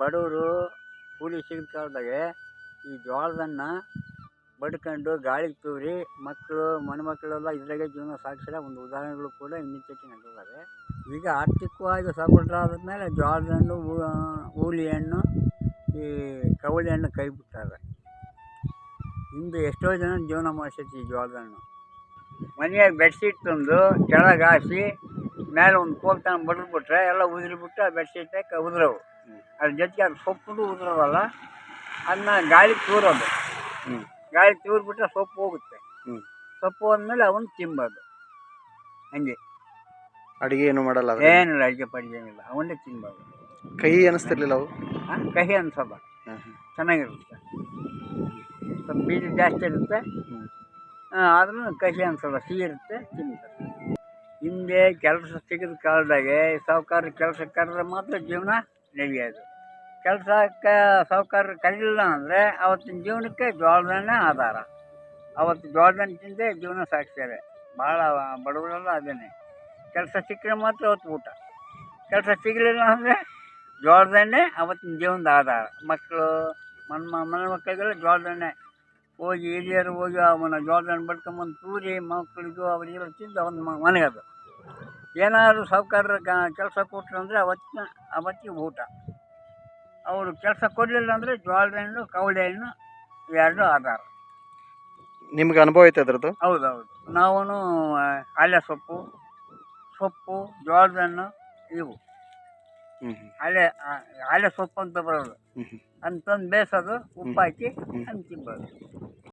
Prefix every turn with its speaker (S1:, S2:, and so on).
S1: ಬಡವರು ಕೂಲಿ ಸಿಗದ ಕಾಲದಾಗೆ ಈ ಜೋಳದನ್ನ ಬಡ್ಕೊಂಡು ಗಾಳಿಗೆ ತೂರಿ ಮಕ್ಕಳು ಮೊಮ್ಮಕ್ಕಳೆಲ್ಲ ಇದ್ರಾಗೆ ಜೀವನ ಸಾಗಿಸಿದ ಒಂದು ಉದಾಹರಣೆಗಳು ಕೂಡ ಇತ್ತೀಚೆಗೆ ನಡೆದಿದ್ದಾವೆ. ಈಗ ಆರ್ಥಿಕವಾಗಿ ಸಬಲರಾದ್ಮೇಲೆ ಜೋಳದ ಹಣ್ಣು ಹೂಲಿ ಹಣ್ಣು ಈ ಕವಳಿ ಹಣ್ಣು ಕೈ ಬಿಟ್ಟಾರೆ ಹಿಂದೆ ಎಷ್ಟೋ ಜನ ಜೀವನ ಮಾಡಿಸೈತಿ ಈ ಜೋಳದ ಹಣ್ಣು ಮನೆಯಾಗ ಬೆಡ್ಶೀಟ್ ತಂದು ಕೆಳಗೆ ಹಾಸಿ ಮೇಲೆ ಒಂದು ಕೋಲ್ ತಗೊಂಡು ಬಡ್ದ್ಬಿಟ್ರೆ ಎಲ್ಲ ಉದುರಿಬಿಟ್ಟು ಆ ಬೆಡ್ಶೀಟ್ ಉದುರವು. ಅದ್ರ ಜೊತೆಗೆ ಅದು ಸೊಪ್ಪು ಉದುರವಲ್ಲ ಅದನ್ನ ಗಾಳಿ ತೂರೋದು.
S2: ಹ್ಞೂ
S1: ಗಾಳಿ ತೂರ್ಬಿಟ್ರೆ ಸೊಪ್ಪು ಹೋಗುತ್ತೆ.
S2: ಹ್ಞೂ
S1: ಸೊಪ್ಪು ಹೋದ್ಮೇಲೆ ಅವನು ತಿನ್ಬೋದು ಹಂಗೆ.
S2: ಅಡಿಗೆ ಏನು ಮಾಡಲ್ಲ?
S1: ಏನಿಲ್ಲ ಅಡುಗೆ ಪಡಿಗೆ ಏನಿಲ್ಲ ಅವನ್ನೇ ತಿನ್ಬೋದು
S2: ಕಹಿ ಅನಿಸ್ತಿರ್ಲಿಲ್ಲ ಅವು
S1: ಹಾಂ ಕಹಿ ಅನ್ಸಲ್ಲ. ಚೆನ್ನಾಗಿರುತ್ತೆ. ಸ್ವಲ್ಪ ಬೀಜ ಜಾಸ್ತಿ ಇರುತ್ತೆ.
S2: ಹ್ಞೂ
S1: ಆದ್ರೂ ಕಹಿ ಅನ್ಸಲ್ಲ ಸಿಹಿ ಇರುತ್ತೆ ತಿಂತಾರೆ ಹಿಂದೆ ಕೆಲಸ ಸಿಗದ ಕಾಲದಾಗೆ ಸಾಹುಕಾರ ಕೆಲಸ ಕರೆದ್ರೆ ಮಾತ್ರ ಜೀವನ ನಡೆಯೋದು ಕೆಲಸಕ್ಕೆ ಸಾಹುಕಾರ ಕರೀಲಿಲ್ಲ ಅಂದರೆ ಅವತ್ತಿನ ಜೀವನಕ್ಕೆ ಜೋಳದನ್ನೇ ಆಧಾರ. ಅವತ್ತು ಜೋಳದನ್ನ ತಿಂದೇ ಜೀವನ ಸಾಗಿಸ್ತಾರೆ. ಭಾಳ ಬಡವರೆಲ್ಲ ಅದೇನೆ. ಕೆಲಸ ಸಿಕ್ಕರೆ ಮಾತ್ರ ಅವತ್ತು ಊಟ. ಕೆಲಸ ಸಿಗಲಿಲ್ಲ ಅಂದರೆ ಜೋಳದನ್ನೇ ಅವತ್ತಿನ ಜೀವನದ ಆಧಾರ. ಮಕ್ಕಳು, ಮನ್ ಮನೆ ಮಕ್ಕಳಿಗೆಲ್ಲ ಜೋಳದನ್ನೇ ಹೋಗಿ ಹಿರಿಯರು ಹೋಗಿ ಅವನ ಜೋಳದನ್ನ ಬಡ್ಕೊಂಬಂದು ತೂರಿ ಮಕ್ಕಳಿಗೂ ಅವರಿಗೆಲ್ಲ ತಿಂದು ಅವನ ಮನೆಗದು ಏನಾದರೂ ಸಾಹುಕಾರ ಕೆಲಸ ಕೊಟ್ಟರು ಅಂದರೆ ಅವತ್ತಿನ ಅವತ್ತಿಗೆ ಊಟ. ಅವರು ಕೆಲಸ ಕೊಡಲಿಲ್ಲ ಅಂದರೆ ಜೋಳದ ಹಣ್ಣು ಕವಳೆ ಹಣ್ಣು ಎರಡು ಆಧಾರ.
S2: ನಿಮ್ಗೆ ಅನುಭವ ಐತೆ ಅದ್ರದ್ದು?
S1: ಹೌದೌದು. ನಾವು ಹಳೆ ಸೊಪ್ಪು ಸೊಪ್ಪು ಜೋಳದ ಹಣ್ಣು ಇವು ಹಳೆ ಹಳೆ ಸೊಪ್ಪು ಅಂತ ಬರೋದು. ಅಂತಂದು ಬೇಯಿಸೋದು ಉಪ್ಪು ಹಾಕಿ ಅಂತ ತಿನ್ಬೋದು.